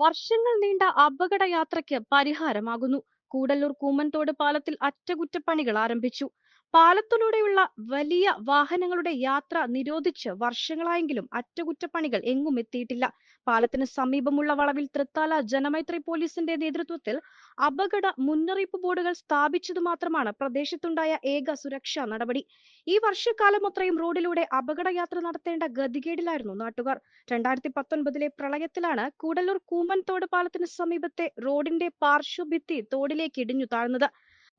വർഷങ്ങൾ നീണ്ട അപകട യാത്രയ്ക്ക് പരിഹാരമാകുന്നു. കൂടല്ലൂർ കൂമൻതോട് പാലത്തിൽ അറ്റകുറ്റപ്പണികൾ ആരംഭിച്ചു. പാലത്തിലൂടെയുള്ള വലിയ വാഹനങ്ങളുടെ യാത്ര നിരോധിച്ച് വർഷങ്ങളായെങ്കിലും അറ്റകുറ്റപ്പണികൾ എങ്ങും എത്തിയിട്ടില്ല. പാലത്തിന് സമീപമുള്ള വളവിൽ തൃത്താല ജനമൈത്രി പോലീസിന്റെ നേതൃത്വത്തിൽ അപകട മുന്നറിയിപ്പ് ബോർഡുകൾ സ്ഥാപിച്ചത് മാത്രമാണ് പ്രദേശത്തുണ്ടായ ഏക സുരക്ഷാ നടപടി. ഈ വർഷക്കാലം അത്രയും റോഡിലൂടെ അപകട യാത്ര നടത്തേണ്ട ഗതികേടിലായിരുന്നു നാട്ടുകാർ. രണ്ടായിരത്തി പത്തൊൻപതിലെ പ്രളയത്തിലാണ് കൂടല്ലൂർ കൂമൻതോട് പാലത്തിന് സമീപത്തെ റോഡിന്റെ പാർശ്വഭിത്തി തോടിലേക്ക് ഇടിഞ്ഞു താഴ്ന്നത്.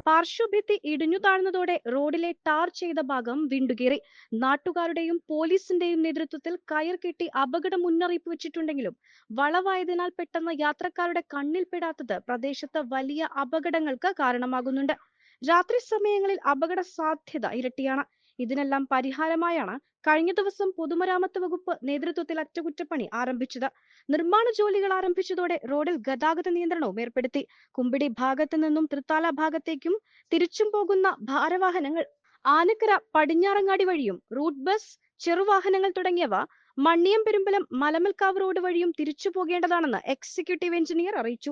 പാർശ്വഭിത്തി ഇടിഞ്ഞു താഴ്ന്നതോടെ റോഡിലെ ടാർ ചെയ്ത ഭാഗം വിണ്ടുകീറി. നാട്ടുകാരുടെയും പോലീസിന്റെയും നേതൃത്വത്തിൽ കയർ കെട്ടി അപകട മുന്നറിയിപ്പ് വെച്ചിട്ടുണ്ടെങ്കിലും വളവായതിനാൽ പെട്ടെന്ന് യാത്രക്കാരുടെ കണ്ണിൽപ്പെടാത്തത് പ്രദേശത്ത് വലിയ അപകടങ്ങൾക്ക് കാരണമാകുന്നുണ്ട്. രാത്രി സമയങ്ങളിൽ അപകട സാധ്യത ഇരട്ടിയാണ്. ഇതിനെല്ലാം പരിഹാരമായാണ് കഴിഞ്ഞ ദിവസം പൊതുമരാമത്ത് വകുപ്പ് നേതൃത്വത്തിൽ അറ്റകുറ്റപ്പണി ആരംഭിച്ചത്. നിർമ്മാണ ജോലികൾ ആരംഭിച്ചതോടെ റോഡിൽ ഗതാഗത നിയന്ത്രണവും ഏർപ്പെടുത്തി. കുമ്പിടി ഭാഗത്തു നിന്നും തൃത്താല ഭാഗത്തേക്കും തിരിച്ചും പോകുന്ന ഭാരവാഹനങ്ങൾ ആനക്കര പടിഞ്ഞാറങ്ങാടി വഴിയും റൂട്ട് ബസ് ചെറുവാഹനങ്ങൾ തുടങ്ങിയവ മണ്ണിയം പെരുമ്പലം മലമൽക്കാവ് റോഡ് വഴിയും തിരിച്ചു പോകേണ്ടതാണെന്ന് എക്സിക്യൂട്ടീവ് എഞ്ചിനീയർ അറിയിച്ചു.